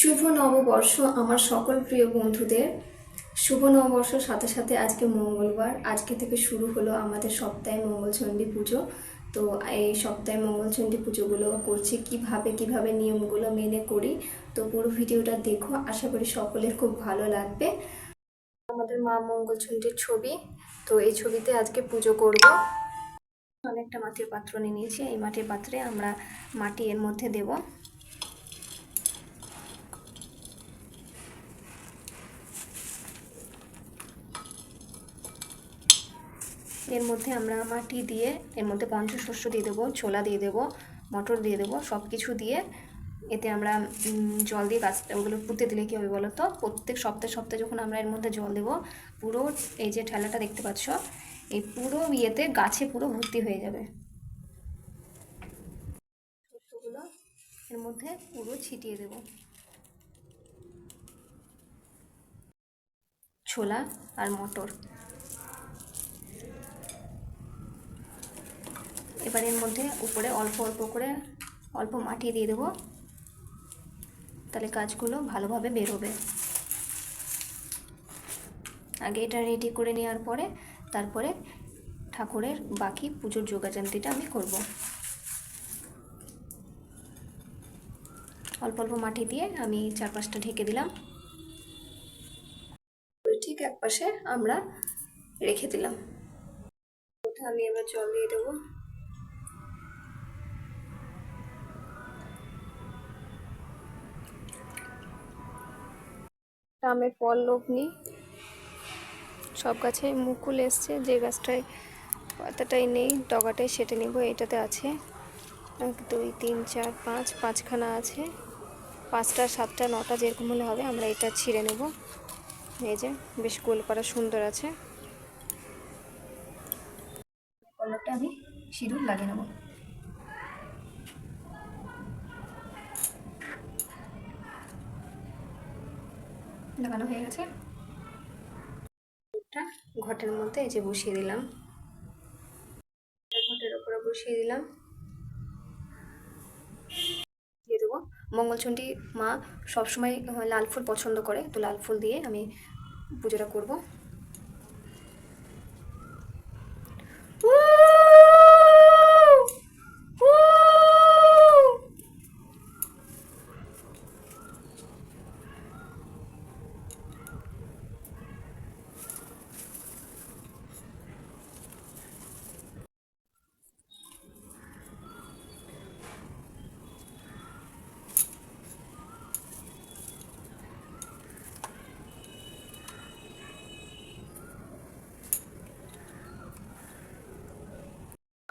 শুভ নববর্ষ আমার সকল প্রিয় বন্ধুদের। শুভ নববর্ষর সাথে সাথে আজকে মঙ্গলবার। আজকে থেকে শুরু হলো আমাদের সপ্তাহে মঙ্গলচণ্ডী পুজো। তো এই সপ্তাহে মঙ্গলচণ্ডী পুজোগুলো করছি, কীভাবে কীভাবে নিয়মগুলো মেনে করি, তো পুরো ভিডিওটা দেখো। আশা করি সকলের খুব ভালো লাগবে। আমাদের মা মঙ্গলচণ্ডীর ছবি, তো এই ছবিতে আজকে পুজো করব। অনেকটা মাটির পাত্র নিয়ে নিয়েছি, এই মাটির পাত্রে আমরা মাটি এর মধ্যে দেবো। এর মধ্যে আমরা মাটি দিয়ে, এর মধ্যে পঞ্চশস্য দিয়ে দেবো, ছোলা দিয়ে দেবো, মটর দিয়ে দেবো সব কিছু দিয়ে এতে আমরা জল দিয়ে গাছটা ওগুলো পুঁতে দিলে কী হবে বলো তো প্রত্যেক সপ্তাহে সপ্তাহে যখন আমরা এর মধ্যে জল দেবো, পুরো এই যে ঠেলাটা দেখতে পাচ্ছ, এই পুরো ইয়েতে গাছে পুরো ভর্তি হয়ে যাবে। শস্যগুলো এর মধ্যে পুরো ছিটিয়ে দেবো। ছোলা আর মটর। এর মধ্যে উপরে অল্প অল্প করে অল্প মাটি দিয়ে দেবো। তাহলে কাজগুলো ভালোভাবে বেরোবে। আগে এটা রেডি করে নেওয়ার পরে তারপরে ঠাকুরের বাকি পুজোর যোগাযান্তিটা আমি করব। অল্প অল্প মাটি দিয়ে আমি চার পাঁচটা ঢেকে দিলাম। ঠিক এক পাশে আমরা রেখে দিলাম। আমি এবার জল দিয়ে দেবো। আমের ফল লগ্নি সব গাছে মুকুল এসছে, যে গাছটায় পাতাটাই নেই, ডগাটাই সেটে নেব, এটাতে আছে। এক, দুই, তিন, চার, পাঁচ, পাঁচখানা আছে। পাঁচটা, সাতটা, নটা যেরকম হলে হবে, আমরা এটা ছিঁড়ে নেব। এই যে, বেশ গোল করা সুন্দর আছে। কলারটা আমি সিঁদুর লাগিয়ে নেব। লাগানো হয়ে গেছে। ঘটের মধ্যে এই যে বসিয়ে দিলাম। ঘটের ওপরে বসিয়ে দিলাম। দিয়ে দেবো। মঙ্গলচণ্ডী মা সবসময় লাল ফুল পছন্দ করে। তো লাল ফুল দিয়ে আমি পুজোটা করব।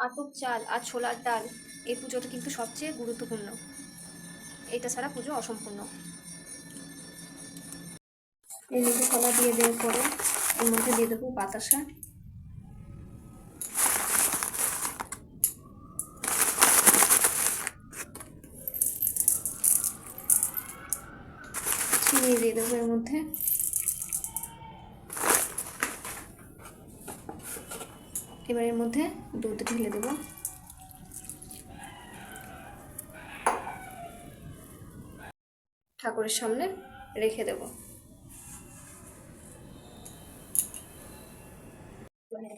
আতপ চাল আর ছোলার ডাল, এই পুজোটা কিন্তু সবচেয়ে গুরুত্বপূর্ণ। এটা ছাড়া পুজো অসম্পূর্ণ। এই লেবু কলা দিয়ে দেওয়ার পরে এর মধ্যে দিয়ে দেবো বাতাসা। চিনি দিয়ে দেবো এর মধ্যে। এবার এর মধ্যে দুধ ঢেলে দেব। ঠাকুরের সামনে রেখে দেব। মানে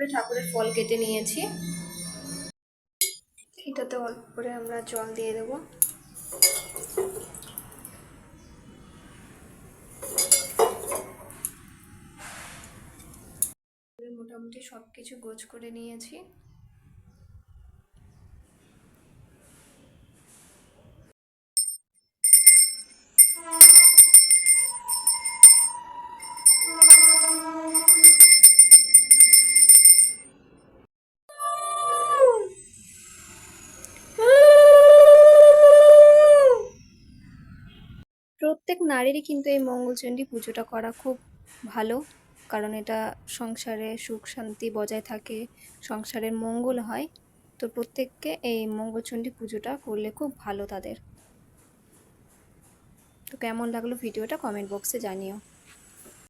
করে ঠাকুরের ফল কেটে নিয়েছি। এটাতে অল্প করে আমরা জল দিয়ে দেবো। মোটামুটি সব কিছু গোছ করে নিয়েছি। প্রত্যেক নারীরই কিন্তু এই মঙ্গলচণ্ডী পুজোটা করা খুব ভালো। কারণ এটা সংসারে সুখ শান্তি বজায় থাকে, সংসারের মঙ্গল হয়। তো প্রত্যেককে এই মঙ্গলচণ্ডী পুজোটা করলে খুব ভালো তাদের। তো কেমন লাগল ভিডিওটা কমেন্ট বক্সে জানিও।